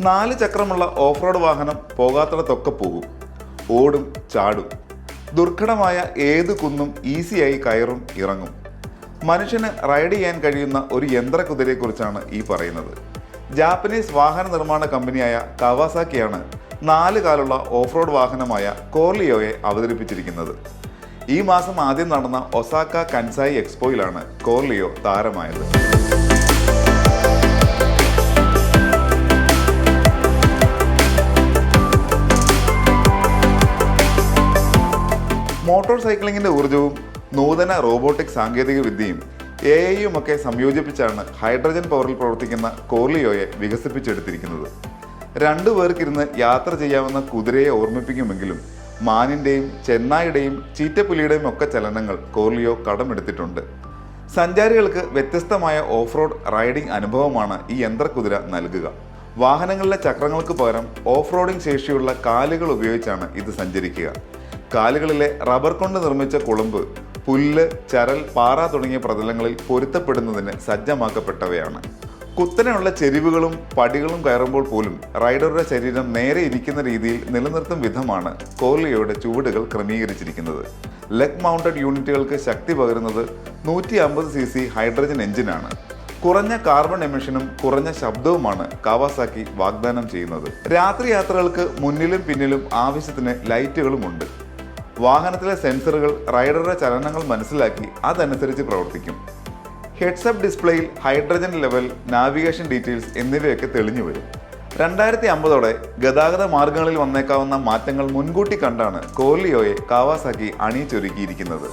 നാല് ചക്രമുള്ള off road വാഹനം പോകാത്തിടത്തൊക്കെ പോകും. ഓടും ചാടും. ദുർഘടമായ ഏത് കുന്നും ഈസിയായി കയറും ഇറങ്ങും. മനുഷ്യന് റൈഡ് ചെയ്യാൻ കഴിയുന്ന ഒരു യന്ത്ര കുതിരയെക്കുറിച്ചാണ് ഈ പറയുന്നത്. ജാപ്പനീസ് വാഹന നിർമ്മാണ കമ്പനിയായ കവാസാക്കിയാണ് നാല് കാലുള്ള ഓഫ് റോഡ് വാഹനമായ കോർലിയോയെ അവതരിപ്പിച്ചിരിക്കുന്നത്. ഈ മാസം ആദ്യം നടന്ന ഒസാക്ക കൻസായി എക്സ്പോയിലാണ് കോർലിയോ താരമായത്. മോട്ടോർ സൈക്ലിങ്ങിന്റെ ഊർജവും നൂതന റോബോട്ടിക് സാങ്കേതിക വിദ്യയും എ ഐയും ഒക്കെ സംയോജിപ്പിച്ചാണ് ഹൈഡ്രജൻ പവറിൽ പ്രവർത്തിക്കുന്ന കോർലിയോയെ വികസിപ്പിച്ചെടുത്തിരിക്കുന്നത്. രണ്ടു പേർക്കിരുന്ന് യാത്ര ചെയ്യാവുന്ന കുതിരയെ ഓർമ്മിപ്പിക്കുമെങ്കിലും മാനിന്റെയും ചെന്നായുടെയും ചീറ്റപ്പുലിയുടെയും ഒക്കെ ചലനങ്ങൾ കോർലിയോ കടമെടുത്തിട്ടുണ്ട്. സഞ്ചാരികൾക്ക് വ്യത്യസ്തമായ ഓഫ് റോഡ് റൈഡിംഗ് അനുഭവമാണ് ഈ യന്ത്രക്കുതിര നൽകുക. വാഹനങ്ങളിലെ ചക്രങ്ങൾക്ക് പകരം ഓഫ് റോഡിംഗ് ശേഷിയുള്ള കാലുകൾ ഉപയോഗിച്ചാണ് ഇത് സഞ്ചരിക്കുക. കാലുകളിലെ റബ്ബർ കൊണ്ട് നിർമ്മിച്ച കുളമ്പ് പുല്ല് ചരൽ പാറ തുടങ്ങിയ പ്രതലങ്ങളിൽ പൊരുത്തപ്പെടുന്നതിന് സജ്ജമാക്കപ്പെട്ടവയാണ്. കുത്തനെയുള്ള ചെരിവുകളും പടികളും കയറുമ്പോൾ പോലും റൈഡറുടെ ശരീരം നേരെ ഇരിക്കുന്ന രീതിയിൽ നിലനിർത്തും വിധമാണ് കോർലിയോയുടെ ചുവടുകൾ ക്രമീകരിച്ചിരിക്കുന്നത്. ലെഗ് മൗണ്ടഡ് യൂണിറ്റുകൾക്ക് ശക്തി പകരുന്നത് നൂറ്റി അമ്പത് സി സി ഹൈഡ്രജൻ എഞ്ചിനാണ്. കുറഞ്ഞ കാർബൺ എമിഷനും കുറഞ്ഞ ശബ്ദവുമാണ് കാവാസാക്കി വാഗ്ദാനം ചെയ്യുന്നത്. രാത്രി യാത്രകൾക്ക് മുന്നിലും പിന്നിലും ആവശ്യത്തിന് ലൈറ്റുകളുമുണ്ട്. വാഹനത്തിലെ സെൻസറുകൾ റൈഡറുടെ ചലനങ്ങൾ മനസ്സിലാക്കി അതനുസരിച്ച് പ്രവർത്തിക്കും. ഹെഡ്സപ്പ് ഡിസ്പ്ലേയിൽ ഹൈഡ്രജൻ ലെവൽ നാവിഗേഷൻ ഡീറ്റെയിൽസ് എന്നിവയൊക്കെ തെളിഞ്ഞു വരും. രണ്ടായിരത്തി അമ്പതോടെ ഗതാഗത മാർഗങ്ങളിൽ വന്നേക്കാവുന്ന മാറ്റങ്ങൾ മുൻകൂട്ടി കണ്ടാണ് കോലിയോയെ കാവാസാക്കി അണിയിച്ചൊരുക്കിയിരിക്കുന്നത്